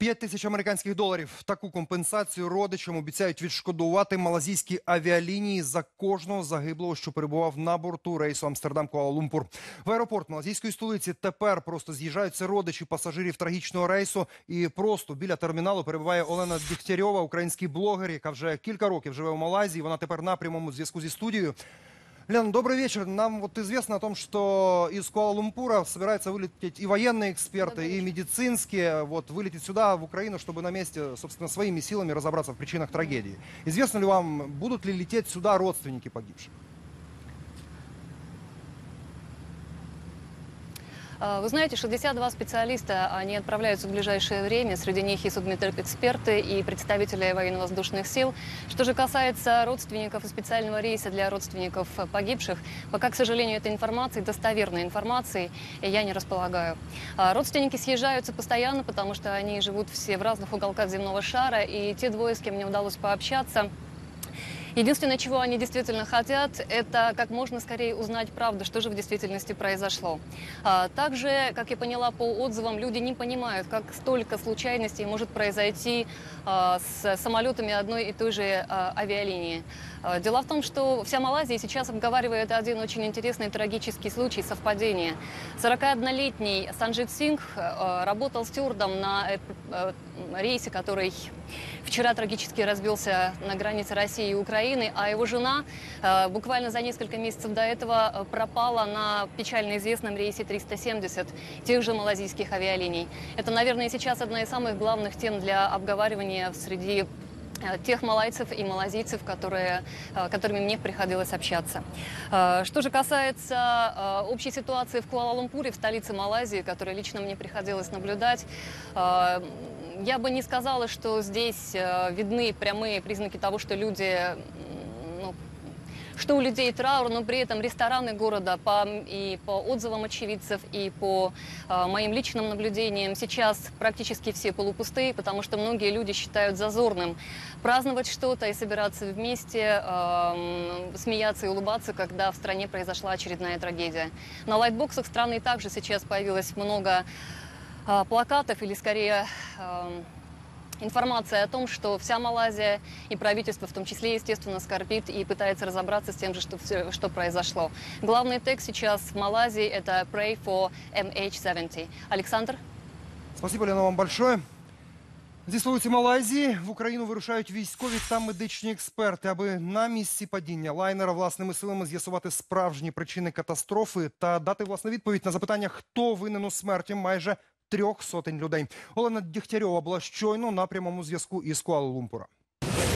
5 тисяч американських доларів. Таку компенсацію родичам обіцяють відшкодувати малазійські авіалінії за кожного загиблого, що перебував на борту рейсу Амстердам Куала-Лумпур. В аеропорт малазійської столиці тепер просто з'їжджаються родичі пасажирів трагічного рейсу. І просто біля терміналу перебуває Олена Дігтярьова, український блогер, яка вже кілька років живе у Малайзії. Вона тепер на прямому зв'язку зі студією. Лена, добрый вечер. Нам вот известно о том, что из Куала-Лумпура собираются вылететь и военные эксперты, и медицинские. Вот вылететь сюда, в Украину, чтобы на месте, собственно, своими силами разобраться в причинах трагедии. Известно ли вам, будут ли лететь сюда родственники погибших? Вы знаете, 62 специалиста, они отправляются в ближайшее время. Среди них и судмедэксперты, и представители военно-воздушных сил. Что же касается родственников и специального рейса для родственников погибших, пока, к сожалению, этой информации, достоверной информации, я не располагаю. А Родственники съезжаются постоянно, потому что они живут все в разных уголках земного шара, и те двое, с кем мне удалось пообщаться, Единственное, чего они действительно хотят, это как можно скорее узнать правду, что же в действительности произошло. А, Также, как я поняла по отзывам, люди не понимают, как столько случайностей может произойти а, с самолетами одной и той же а, авиалинии. А, Дело в том, что вся Малайзия сейчас обговаривает один очень интересный трагический случай совпадения. 41-летний Санджит Сингх э, работал стюардом на э, э, рейсе, который вчера трагически разбился на границе России и Украины, а его жена э, буквально за несколько месяцев до этого э, пропала на печально известном рейсе 370 тех же малазийских авиалиний. Это, наверное, сейчас одна из самых главных тем для обговаривания среди э, тех малайцев и малазийцев, которые, э, которыми мне приходилось общаться. Э, Что же касается э, общей ситуации в Куала-Лумпуре, в столице Малайзии, которую лично мне приходилось наблюдать, э, я бы не сказала, что здесь э, видны прямые признаки того, что люди что у людей траур, но при этом рестораны города по, и по отзывам очевидцев, и по э, моим личным наблюдениям сейчас практически все полупустые, потому что многие люди считают зазорным праздновать что-то и собираться вместе, эм, смеяться и улыбаться, когда в стране произошла очередная трагедия. На лайтбоксах страны также сейчас появилось много э, плакатов или скорее эм, информация о том, что вся Малайзия и правительство в том числе, естественно, скорбит и пытается разобраться с тем же, что, всё- что произошло. Главный текст сейчас в Малайзии – это «Pray for MH70». Александр? Спасибо, Лена, вам большое. Зі столиці Малайзії в Україну вирушають військові та медичні експерти, аби на місці падіння лайнера власними силами з'ясувати справжні причини катастрофи та дати власне відповідь на запитання, хто винен у смерті майже трьох сотень людей. Олена Дігтярьова була щойно на прямому зв'язку із Куала-Лумпура.